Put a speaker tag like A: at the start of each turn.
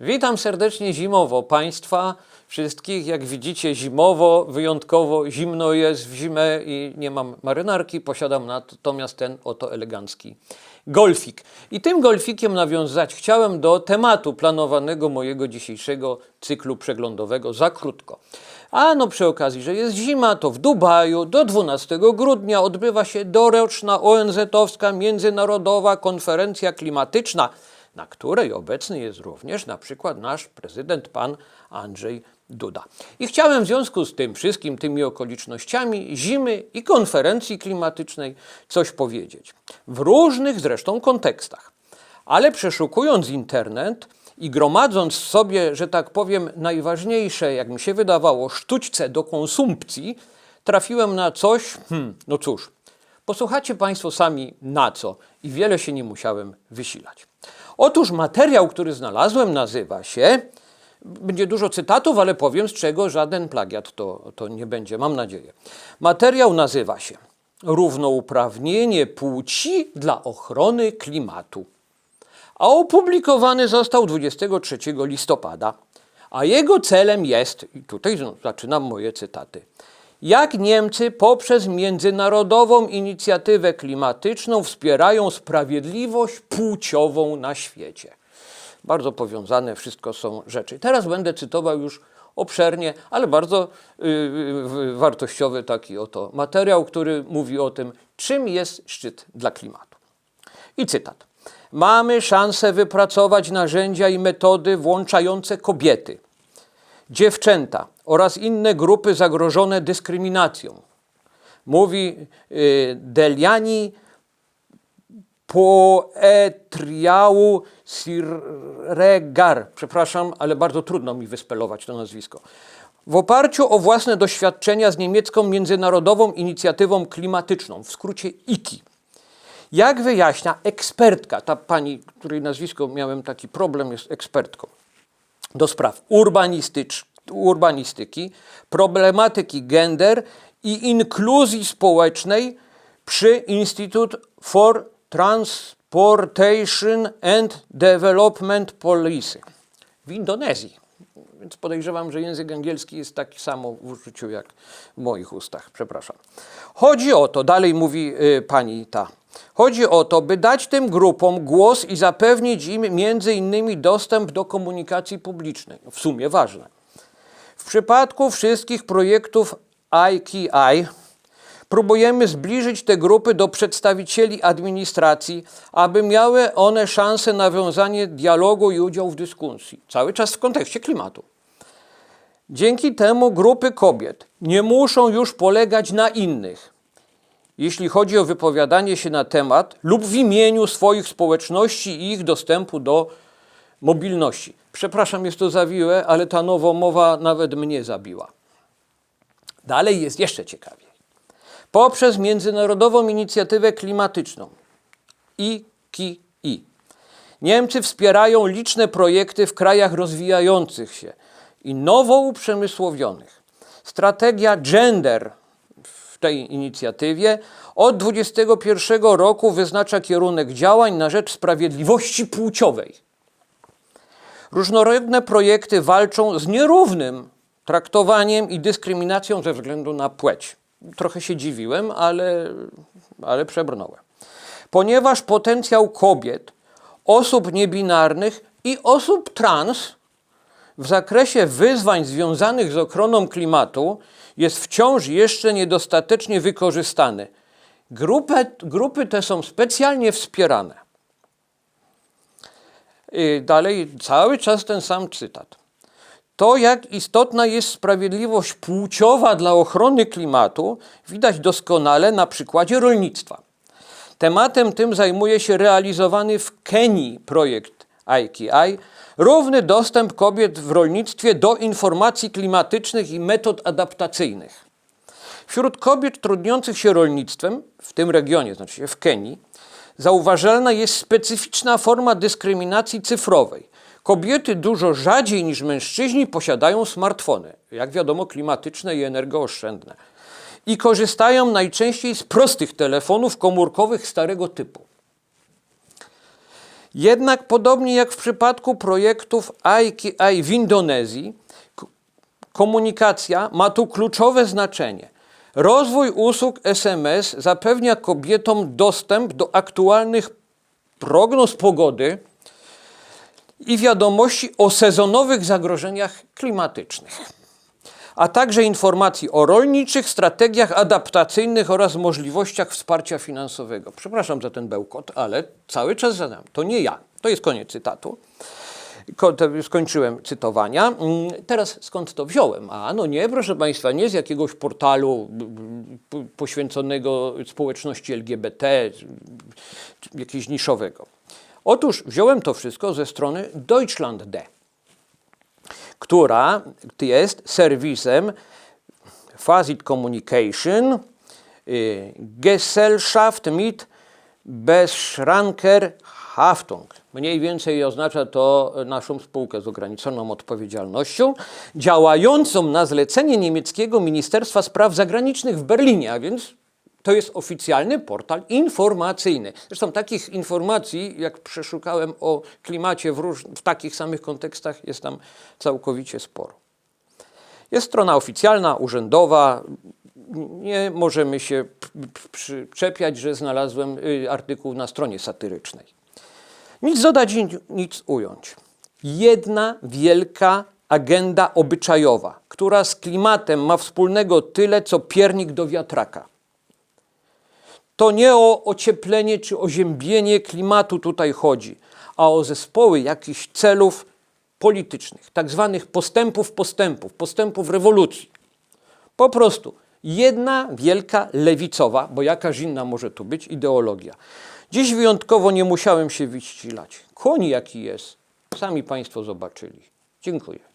A: Witam serdecznie zimowo Państwa wszystkich. Jak widzicie, zimowo, wyjątkowo zimno jest w zimę i nie mam marynarki, posiadam natomiast ten oto elegancki golfik. I tym golfikiem nawiązać chciałem do tematu planowanego mojego dzisiejszego cyklu przeglądowego za krótko. A no przy okazji, że jest zima, to w Dubaju do 12 grudnia odbywa się doroczna ONZ-owska międzynarodowa konferencja klimatyczna, na której obecny jest również na przykład nasz prezydent pan Andrzej Duda. I chciałem w związku z tym wszystkim, tymi okolicznościami zimy i konferencji klimatycznej coś powiedzieć. W różnych zresztą kontekstach. Ale przeszukując internet i gromadząc sobie, że tak powiem, najważniejsze, jak mi się wydawało, sztućce do konsumpcji, trafiłem na coś, hmm, no cóż, posłuchacie Państwo sami na co i wiele się nie musiałem wysilać. Otóż materiał, który znalazłem, nazywa się, będzie dużo cytatów, ale powiem, z czego żaden plagiat to, to nie będzie, mam nadzieję. Materiał nazywa się Równouprawnienie płci dla ochrony klimatu a opublikowany został 23 listopada. A jego celem jest, i tutaj zaczynam moje cytaty, jak Niemcy poprzez międzynarodową inicjatywę klimatyczną wspierają sprawiedliwość płciową na świecie. Bardzo powiązane wszystko są rzeczy. Teraz będę cytował już obszernie, ale bardzo yy, wartościowy taki oto materiał, który mówi o tym, czym jest szczyt dla klimatu. I cytat. Mamy szansę wypracować narzędzia i metody włączające kobiety, dziewczęta oraz inne grupy zagrożone dyskryminacją. Mówi y, Deliani Poetriału Sirregar. Przepraszam, ale bardzo trudno mi wyspelować to nazwisko. W oparciu o własne doświadczenia z niemiecką międzynarodową inicjatywą klimatyczną, w skrócie IKI, jak wyjaśnia ekspertka, ta pani, której nazwisko miałem taki problem, jest ekspertką do spraw urbanistycz, urbanistyki, problematyki gender i inkluzji społecznej przy Institute for Transportation and Development Policy w Indonezji. Więc podejrzewam, że język angielski jest taki samo w użyciu jak w moich ustach. Przepraszam. Chodzi o to, dalej mówi y, pani ta. Chodzi o to, by dać tym grupom głos i zapewnić im innymi dostęp do komunikacji publicznej. W sumie ważne. W przypadku wszystkich projektów IKI próbujemy zbliżyć te grupy do przedstawicieli administracji, aby miały one szansę nawiązania dialogu i udział w dyskusji. Cały czas w kontekście klimatu. Dzięki temu grupy kobiet nie muszą już polegać na innych, jeśli chodzi o wypowiadanie się na temat lub w imieniu swoich społeczności i ich dostępu do mobilności. Przepraszam, jest to zawiłe, ale ta nowomowa nawet mnie zabiła. Dalej jest jeszcze ciekawiej. Poprzez Międzynarodową Inicjatywę Klimatyczną IKI Niemcy wspierają liczne projekty w krajach rozwijających się i nowo uprzemysłowionych. Strategia gender tej inicjatywie od 2021 roku wyznacza kierunek działań na rzecz sprawiedliwości płciowej. Różnorodne projekty walczą z nierównym traktowaniem i dyskryminacją ze względu na płeć. Trochę się dziwiłem, ale, ale przebrnąłem. Ponieważ potencjał kobiet, osób niebinarnych i osób trans w zakresie wyzwań związanych z ochroną klimatu jest wciąż jeszcze niedostatecznie wykorzystany. Grupy, grupy te są specjalnie wspierane. I dalej cały czas ten sam cytat. To, jak istotna jest sprawiedliwość płciowa dla ochrony klimatu, widać doskonale na przykładzie rolnictwa. Tematem tym zajmuje się realizowany w Kenii projekt IKI, równy dostęp kobiet w rolnictwie do informacji klimatycznych i metod adaptacyjnych. Wśród kobiet trudniących się rolnictwem, w tym regionie, znaczy w Kenii, zauważalna jest specyficzna forma dyskryminacji cyfrowej. Kobiety dużo rzadziej niż mężczyźni posiadają smartfony, jak wiadomo, klimatyczne i energooszczędne, i korzystają najczęściej z prostych telefonów komórkowych starego typu. Jednak podobnie jak w przypadku projektów IKI w Indonezji, komunikacja ma tu kluczowe znaczenie. Rozwój usług SMS zapewnia kobietom dostęp do aktualnych prognoz pogody i wiadomości o sezonowych zagrożeniach klimatycznych, a także informacji o rolniczych strategiach adaptacyjnych oraz możliwościach wsparcia finansowego. Przepraszam za ten bełkot, ale cały czas zadam. To nie ja. To jest koniec cytatu. Skończyłem cytowania. Mm, Teraz skąd to wziąłem? A no nie, proszę Państwa, nie z jakiegoś portalu p- poświęconego społeczności LGBT, jakiegoś niszowego. Otóż wziąłem to wszystko ze strony Deutschland.de, która jest serwisem Fazit Communication y, Gesellschaft mit Beschranker Haftung. Mniej więcej oznacza to naszą spółkę z ograniczoną odpowiedzialnością, działającą na zlecenie niemieckiego Ministerstwa Spraw Zagranicznych w Berlinie, a więc to jest oficjalny portal informacyjny. Zresztą takich informacji, jak przeszukałem o klimacie w, róż, w takich samych kontekstach, jest tam całkowicie sporo. Jest strona oficjalna, urzędowa. Nie możemy się przyczepiać, że znalazłem y, artykuł na stronie satyrycznej. Nic dodać, nic ująć. Jedna wielka agenda obyczajowa, która z klimatem ma wspólnego tyle, co piernik do wiatraka. To nie o ocieplenie czy oziębienie klimatu tutaj chodzi, a o zespoły jakichś celów politycznych, tak zwanych postępów postępów, postępów rewolucji. Po prostu jedna wielka lewicowa, bo jakaż inna może tu być, ideologia. Dziś wyjątkowo nie musiałem się wyścilać. Koń jaki jest, sami Państwo zobaczyli. Dziękuję.